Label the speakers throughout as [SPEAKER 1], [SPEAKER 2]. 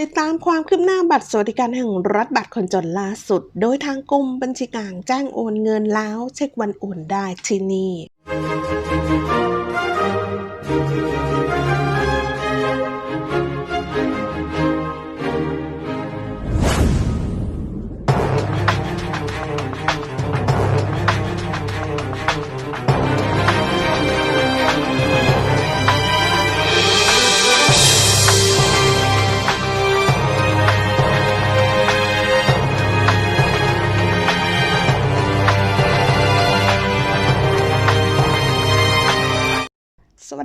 [SPEAKER 1] ติดตามความคืบหน้าบัตรสวัสดิการแห่งรัฐบัตรคนจนล่าสุด โดยทางกรมบัญชีกลางแจ้งโอนเงินแล้ว เช็ควันโอนได้ที่นี่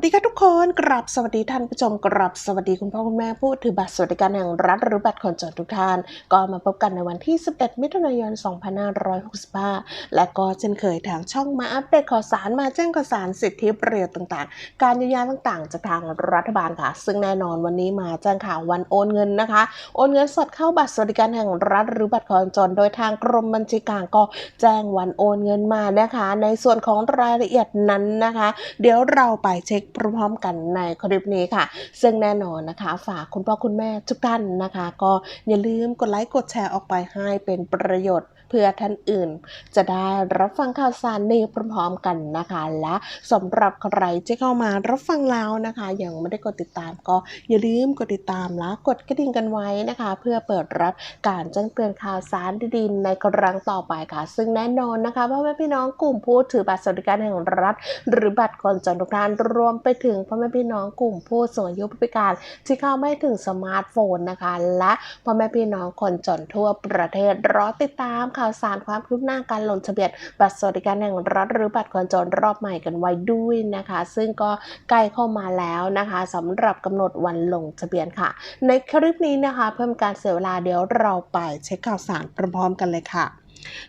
[SPEAKER 1] ดีค่ะทุกคนกราบสวัสดีท่านผู้ชมกราบสวัสดีคุณพ่อคุณแม่ผู้ถือบัตรสวัสดิการแห่งรัฐหรือบัตรคนจนทุกท่าน ก็มาพบกันในวันที่ 11 มิถุนายน 2565 และก็เช่นเคยทางช่องมาอัปเดตข่าวสารมาแจ้งข่าวสารสิทธิประโยชน์ต่างๆ การเยียวยาต่างๆ จากทางรัฐบาลค่ะ ซึ่งแน่นอนวันนี้มาแจ้งข่าววันโอนเงินนะคะ โอนเงินสดเข้าบัตรสวัสดิการแห่งรัฐหรือบัตรคนจนโดยทางกรมบัญชีกลางก็แจ้งวันโอนเงินมานะคะ ในส่วนของรายละเอียดนั้นนะคะ เดี๋ยวเราไปเช็คพร้อมๆกันในคลิปนี้ค่ะ ซึ่งแน่นอนนะคะ ฝากคุณพ่อคุณแม่ทุกท่านนะคะ ก็อย่าลืมกดไลค์กดแชร์ออกไปให้เป็นประโยชน์เพื่อท่านอื่น จะได้รับฟังข่าวสารนี้พร้อมๆกันนะคะ และสำหรับใครที่เข้ามารับฟังแล้วนะคะ ยังไม่ได้กดติดตามก็อย่าลืมกดติดตามและกดกระดิ่งกันไว้นะคะ เพื่อเปิดรับการแจ้งเตือนข่าวสารดีๆในครั้งต่อไปค่ะ ซึ่งแน่นอนนะคะพ่อแม่พี่น้องกลุ่มผู้ถือบัตรสวัสดิการแห่งรัฐ หรือบัตรคนจนทุกท่านรวมไปถึงพ่อแม่พี่น้องกลุ่มผู้สูงอายุผู้พิการ ที่เข้าไม่ถึงสมาร์ทโฟนนะคะ และพ่อแม่พี่น้องคนจนทั่วประเทศรอติดตามข่าวสารความคืบหน้าการลงทะเบียนบัตรสวัสดิการแห่งรัฐหรือบัตรคนจนรอบใหม่กันไว้ด้วยนะคะ ซึ่งก็ใกล้เข้ามาแล้วนะคะสำหรับกำหนดวันลงทะเบียนค่ะ ในคลิปนี้นะคะ เพิ่มการเสียเวลาเดี๋ยวเราไปเช็คข่าวสารพร้อมๆกันเลยค่ะ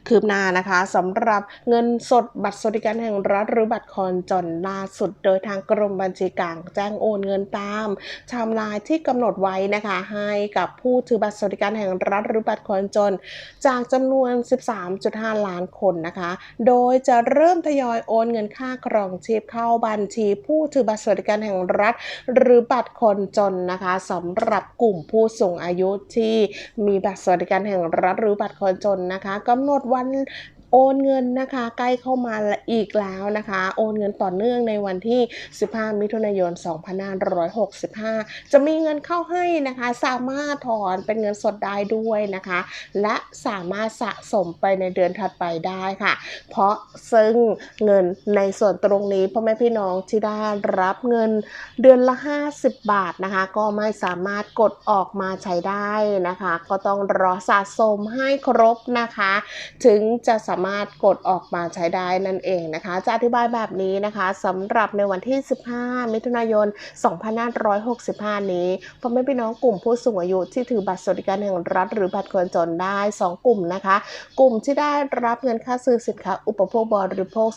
[SPEAKER 1] คืบหน้านะคะสำหรับเงินสดบัตรสวัสดิการแห่งรัฐหรือบัตรคนจนล่าสุด โดยทางกรมบัญชีกลางแจ้งโอนเงินตามไทม์ไลน์ที่กำหนดไว้นะคะ ให้กับผู้ถือบัตรสวัสดิการแห่งรัฐหรือบัตรคนจนจากจำนวน 13.5 ล้านคนนะคะ โดยจะเริ่มทยอยโอนเงินค่าครองชีพเข้าบัญชีผู้ถือบัตรสวัสดิการแห่งรัฐ หรือบัตรคนจนนะคะสำหรับกลุ่มผู้สูงอายุที่มีบัตรสวัสดิการแห่งรัฐหรือบัตรคนจนนะคะก็ำหนดวัน โอนเงินนะคะใกล้เข้ามาอีกแล้วนะคะ โอนเงินต่อเนื่องในวันที่ 15 มิถุนายน 2565 จะมีเงินเข้าให้นะคะ สามารถถอนเป็นเงินสดได้ด้วยนะคะ และสามารถสะสมไปในเดือนถัดไปได้ค่ะ เพราะซึ่งเงินในส่วนตรงนี้พ่อแม่พี่น้องที่ได้รับเงินเดือนละ 50 บาทนะคะ ก็ไม่สามารถกดออกมาใช้ได้นะคะ ก็ต้องรอสะสมให้ครบนะคะ ถึงจะสามารถกดออกมาใช้ได้นั่นเองนะคะ จะอธิบายแบบนี้นะคะสำหรับในวันที่ 15 มิถุนายน 2565 นี้พ่อแม่พี่น้องกลุ่มผู้สูงอายุที่ถือบัตรสวัสดิการแห่งรัฐ หรือบัตรคนจนได้ 2 กลุ่มนะคะ กลุ่มที่ได้รับเงินค่าซื้อสินค้าอุปโภคบริโภค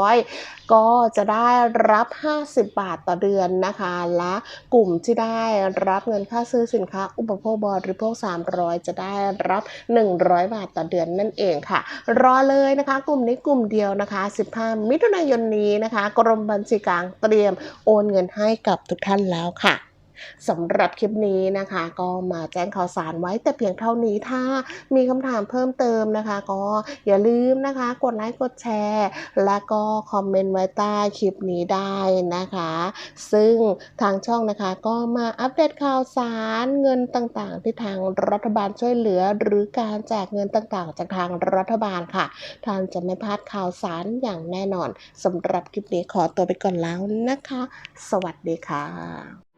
[SPEAKER 1] 200 ก็จะได้รับ 50 บาทต่อเดือนนะคะ และกลุ่มที่ได้รับเงินค่าซื้อสินค้าอุปโภคบริโภค 300 จะได้รับ 100 บาทต่อเดือนนั่นเองค่ะรอเลยนะคะ กลุ่มนี้กลุ่มเดียวนะคะ 15 มิถุนายนนี้นะคะ กรมบัญชีกลางเตรียมโอนเงินให้กับทุกท่านแล้วค่ะ สำหรับคลิปนี้นะคะ ก็มาแจ้งข่าวสารไว้แต่เพียงเท่านี้ถ้ามีคำถามเพิ่มเติมนะคะ ก็อย่าลืมนะคะ กดไลค์กดแชร์ และก็คอมเมนต์ไว้ใต้คลิปนี้ได้นะคะ ซึ่งทางช่องนะคะก็มาอัปเดตข่าวสารเงินต่างๆ ที่ทางรัฐบาลช่วยเหลือ หรือการแจกเงินต่างๆ จากทางรัฐบาลค่ะ ท่านจะไม่พลาดข่าวสารอย่างแน่นอนสำหรับคลิปนี้ขอตัวไปก่อนแล้วนะคะ สวัสดีค่ะ